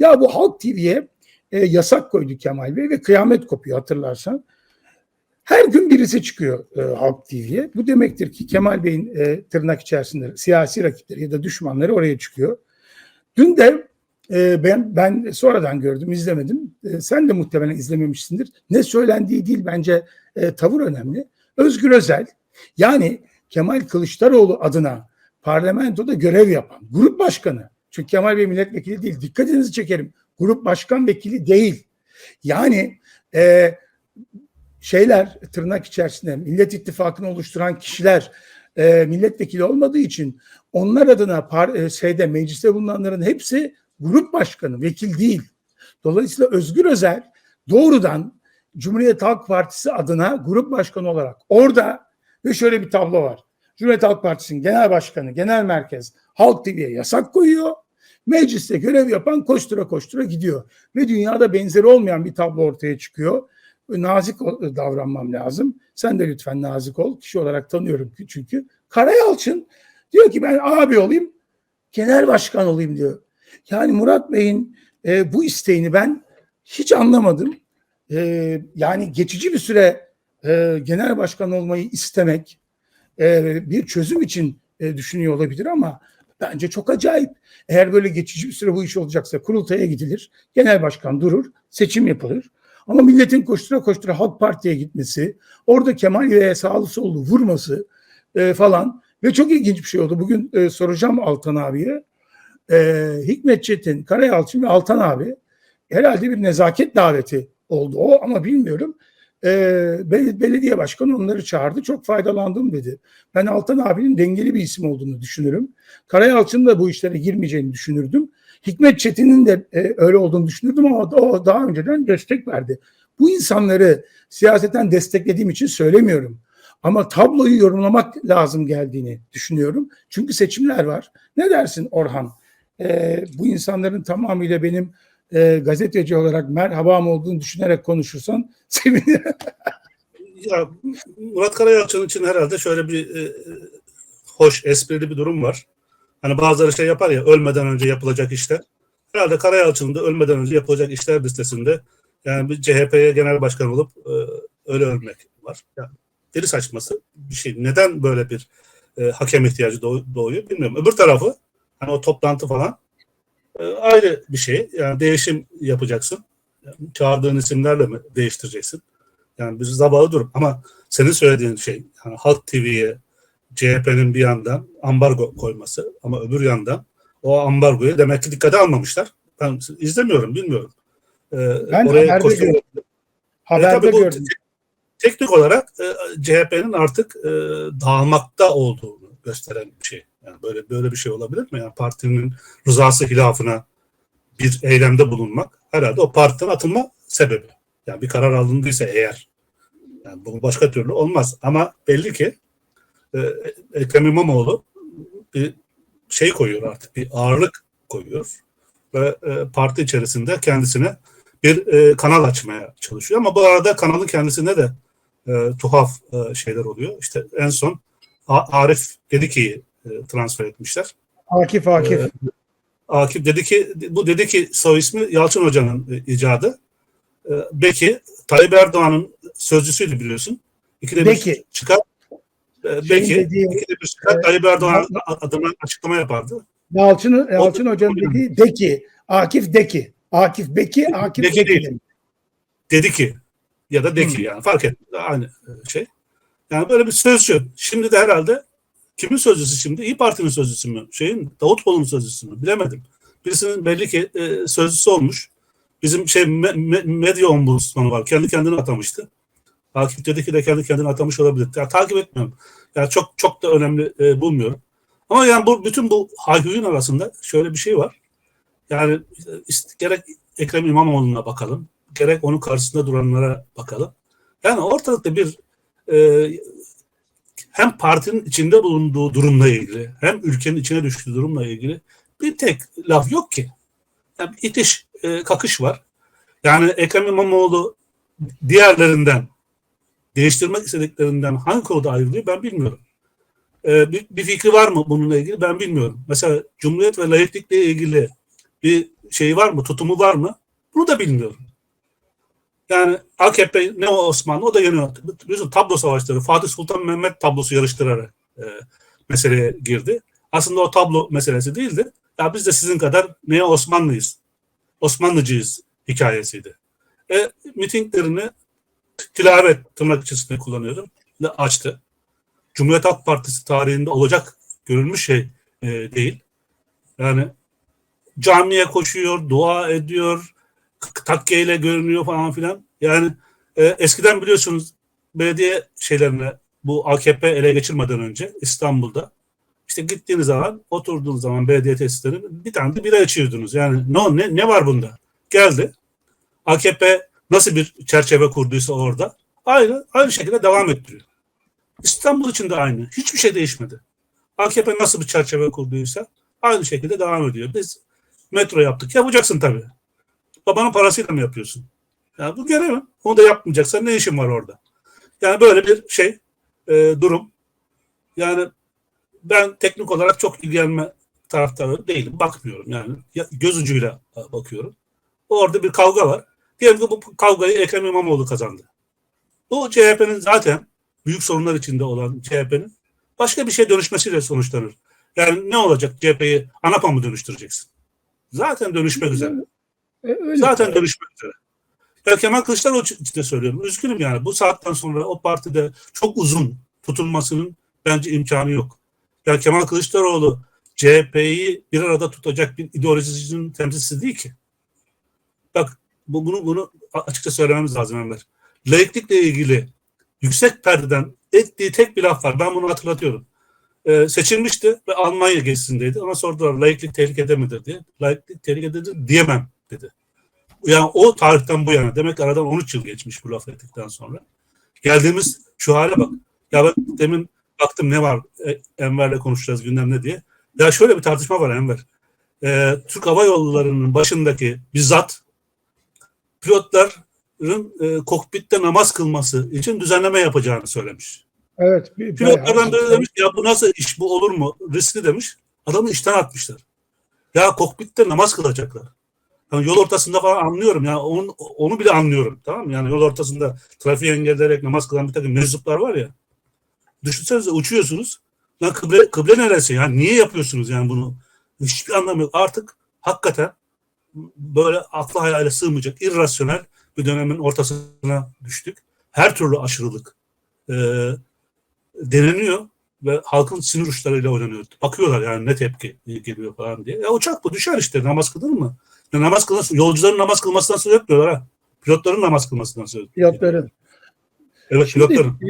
Ya bu Halk TV'ye e, yasak koydu Kemal Bey ve kıyamet kopuyor hatırlarsan. Her gün birisi çıkıyor e, Halk TV'ye. Bu demektir ki Kemal Bey'in e, tırnak içerisinde siyasi rakipleri ya da düşmanları oraya çıkıyor. Dün de e, ben ben sonradan gördüm, izlemedim. E, sen de muhtemelen izlememişsindir. Ne söylendiği değil bence e, tavır önemli. Özgür Özel yani Kemal Kılıçdaroğlu adına parlamentoda görev yapan grup başkanı. Çünkü Kemal Bey milletvekili değil. Dikkatinizi çekerim. Grup başkan vekili değil. Yani e, şeyler tırnak içerisinde Millet İttifakı'nı oluşturan kişiler e, milletvekili olmadığı için onlar adına par, e, şeyde mecliste bulunanların hepsi grup başkanı, vekil değil. Dolayısıyla Özgür Özel doğrudan Cumhuriyet Halk Partisi adına grup başkanı olarak orada ve şöyle bir tablo var. Cumhuriyet Halk Partisi'nin genel başkanı, genel merkez Halk TV'ye yasak koyuyor. Mecliste görev yapan koştura koştura gidiyor. Ve dünyada benzeri olmayan bir tablo ortaya çıkıyor. Nazik davranmam lazım. Sen de lütfen nazik ol. Kişi olarak tanıyorum çünkü. Karayalçın diyor ki ben abi olayım, genel başkan olayım diyor. Yani Murat Bey'in e, bu isteğini ben hiç anlamadım. E, yani geçici bir süre e, genel başkan olmayı istemek e, bir çözüm için e, düşünüyor olabilir ama bence çok acayip. Eğer böyle geçici bir süre bu iş olacaksa kurultaya gidilir, genel başkan durur, seçim yapılır. Ama milletin koştura koştura Halk Parti'ye gitmesi, orada Kemal ve sağlı sollu vurması e, falan ve çok ilginç bir şey oldu. Bugün e, soracağım Altan abiye. E, Hikmet Çetin, Karayalçın ve Altan abi herhalde bir nezaket daveti oldu o ama bilmiyorum. E, belediye başkanı onları çağırdı. Çok faydalandım dedi. Ben Altan abinin dengeli bir isim olduğunu düşünürüm. Karayalçın'ın da bu işlere girmeyeceğini düşünürdüm. Hikmet Çetin'in de e, öyle olduğunu düşünürdüm ama o daha önceden destek verdi. Bu insanları siyaseten desteklediğim için söylemiyorum. Ama tabloyu yorumlamak lazım geldiğini düşünüyorum. Çünkü seçimler var. Ne dersin Orhan? E, bu insanların tamamıyla benim e, gazeteci olarak merhabam olduğunu düşünerek konuşursan. Ya Murat Karayalçın için herhalde şöyle bir e, hoş esprili bir durum var. Hani bazıları şey yapar ya ölmeden önce yapılacak işler. Herhalde Karayalçın'ın da ölmeden önce yapılacak işler listesinde yani bir CHP'ye genel başkan olup e, öyle ölmek var. Yani deli saçması bir şey. Neden böyle bir e, hakem ihtiyacı doğuyor bilmiyorum. Öbür tarafı hani o toplantı falan e, ayrı bir şey. Yani değişim yapacaksın. Çağırdığın isimlerle mi değiştireceksin? Yani bir zabalı durum. Ama senin söylediğin şey yani Halk TV'ye CHP'nin bir yandan ambargo koyması ama öbür yandan o ambargoyu demek ki dikkate almamışlar. Ben izlemiyorum, bilmiyorum. Ee, ben oraya haberde gördüm. Haberde e, gördüm. Teknik olarak e, CHP'nin artık e, dağılmakta olduğunu gösteren bir şey. Yani böyle böyle bir şey olabilir mi? Yani partinin rızası hilafına bir eylemde bulunmak herhalde o partiden atılma sebebi. Yani bir karar alındıysa eğer. Yani bu başka türlü olmaz. Ama belli ki e, Ekrem İmamoğlu bir şey koyuyor artık, bir ağırlık koyuyor ve e, parti içerisinde kendisine bir e, kanal açmaya çalışıyor. Ama bu arada kanalın kendisinde de e, tuhaf e, şeyler oluyor. İşte en son Arif Dediki'yi e, transfer etmişler. Akif Akif. E, Akif dedi ki bu dedi ki soy ismi Yalçın Hoca'nın e, icadı. E, Beki Tayyip Erdoğan'ın sözcüsüydü biliyorsun. İkide Beki. bir çıkar ee, belki dediği, ikide bir çıkar Tayyip Erdoğan adına açıklama yapardı. Yalçın, Yalçın Hocam dediği Deki. Akif Deki. Akif Beki, Akif Deki. Deki değil. Dedi ki ya da Deki hmm. yani fark etmedi aynı e, şey. Yani böyle bir sözcü. Şimdi de herhalde kimin sözcüsü şimdi? İyi Parti'nin sözcüsü mü? Şeyin Davutoğlu'nun sözcüsü mü? Bilemedim. Birisinin belli ki e, sözcüsü olmuş. Bizim şey me, me, medya ombudsmanı var. Kendi kendine atamıştı. Akif dedi de kendi kendine atamış olabilir. Ya, takip etmiyorum. Yani çok çok da önemli e, bulmuyorum. Ama yani bu bütün bu hayhuyun arasında şöyle bir şey var. Yani işte, gerek Ekrem İmamoğlu'na bakalım, gerek onun karşısında duranlara bakalım. Yani ortalıkta bir e, hem partinin içinde bulunduğu durumla ilgili, hem ülkenin içine düştüğü durumla ilgili bir tek laf yok ki. Yani itiş, e, kakış var. Yani Ekrem İmamoğlu diğerlerinden değiştirmek istediklerinden hangi konuda ayrılıyor ben bilmiyorum. Ee, bir, bir fikri var mı bununla ilgili ben bilmiyorum. Mesela Cumhuriyet ve layıklıkla ilgili bir şeyi var mı, tutumu var mı? Bunu da bilmiyorum. Yani AKP ne o Osmanlı o da yeniyor. Biliyorsun tablo savaşları Fatih Sultan Mehmet tablosu yarıştırarak e, meseleye girdi. Aslında o tablo meselesi değildi. Ya biz de sizin kadar neye Osmanlıyız. Osmanlıcıyız hikayesiydi. E, mitinglerini tilavet tırnak içerisinde kullanıyorum. açtı. Cumhuriyet Halk Partisi tarihinde olacak görülmüş şey e, değil. Yani camiye koşuyor, dua ediyor, takkeyle görünüyor falan filan. Yani e, eskiden biliyorsunuz belediye şeylerine bu AKP ele geçirmeden önce İstanbul'da işte gittiğiniz zaman oturduğunuz zaman belediye tesislerine bir tane de bira içiyordunuz. Yani ne, ne, ne var bunda? Geldi. AKP nasıl bir çerçeve kurduysa orada aynı aynı şekilde devam ettiriyor. İstanbul için de aynı. Hiçbir şey değişmedi. AKP nasıl bir çerçeve kurduysa aynı şekilde devam ediyor. Biz metro yaptık. Yapacaksın tabii. Babanın parasıyla mı yapıyorsun? Ya bu görevim. Onu da yapmayacaksan ne işin var orada? Yani böyle bir şey, e, durum. Yani ben teknik olarak çok ilgilenme taraftarı değilim. Bakmıyorum yani. Ya- Göz ucuyla bakıyorum. Orada bir kavga var. Diyelim ki bu kavgayı Ekrem İmamoğlu kazandı. Bu CHP'nin zaten büyük sorunlar içinde olan CHP'nin başka bir şey dönüşmesiyle sonuçlanır. Yani ne olacak CHP'yi ANAP'a mı dönüştüreceksin? Zaten dönüşmek üzere. E, öyle. Zaten dönüşmek üzere. Ya Kemal Kılıçdaroğlu için de söylüyorum. Üzgünüm yani. Bu saatten sonra o partide çok uzun tutulmasının bence imkanı yok. Ya Kemal Kılıçdaroğlu CHP'yi bir arada tutacak bir ideolojinin temsilcisi değil ki. Bak bu, bunu bunu açıkça söylememiz lazım Enver. Laiklikle ilgili yüksek perdeden ettiği tek bir laf var. Ben bunu hatırlatıyorum. Ee, seçilmişti ve Almanya gezisindeydi. Ona sordular laiklik tehlikede midir diye. Laiklik tehlikededir diyemem dedi. Yani o tarihten bu yana. Demek aradan 13 yıl geçmiş bu laf ettikten sonra. Geldiğimiz şu hale bak. Ya ben demin baktım ne var e, Enver'le konuşacağız gündemde diye. Ya şöyle bir tartışma var Enver. Ee, Türk Hava Yolları'nın başındaki bizzat pilotların e, kokpitte namaz kılması için düzenleme yapacağını söylemiş. Evet. bir- Pilotlardan biri demiş ki, ya bu nasıl iş bu olur mu? Riskli demiş. Adamı işten atmışlar. Ya kokpitte namaz kılacaklar. Yani yol ortasında falan anlıyorum ya onu, onu bile anlıyorum tamam mı? Yani yol ortasında trafiği engelleyerek namaz kılan bir takım meczuplar var ya. Düşünsenize uçuyorsunuz. Lan kıble, kıble neresi? Yani niye yapıyorsunuz yani bunu? Hiçbir anlamı yok. Artık hakikaten böyle akla hayale sığmayacak irrasyonel bir dönemin ortasına düştük. Her türlü aşırılık e, deneniyor ve halkın sinir uçlarıyla oynanıyor. Bakıyorlar yani ne tepki geliyor falan diye. Ya uçak bu düşer işte namaz kılır mı? Namaz kılır, yolcuların namaz kılmasından söz etmiyorlar ha. Pilotların namaz kılmasından söz ediyor. Pilotların. Evet pilotların.